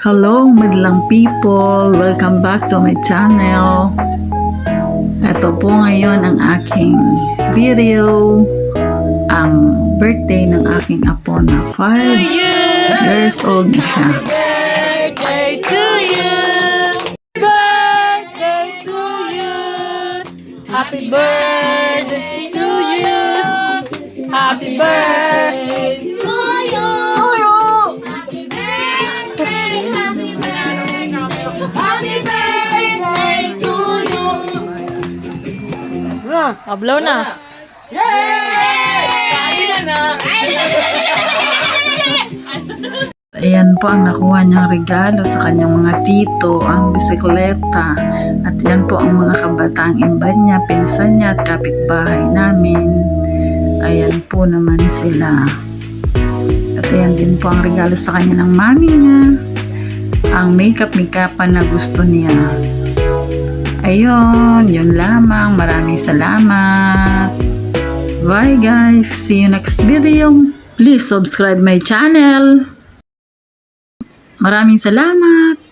Hello, madlang people! Welcome back to my channel. Ito po ngayon ang aking video. Ang birthday ng aking apo na 5 years old na siya. Happy birthday to you. Happy birthday Happy birthday to you. Ah, ablaw na. Ayan po ang nakuha niyang regalo sa kanyang mga tito, ang bisikleta. At yan po ang mga kabataang imban niya, pinsan niya at kapitbahay namin. Ayan po naman sila. At ayan din po ang regalo sa kanya ng mami niya. Ang makeup-makeupan na gusto niya. Ayun, yun lamang. Maraming salamat. Bye guys. See you next video. Please subscribe my channel. Maraming salamat.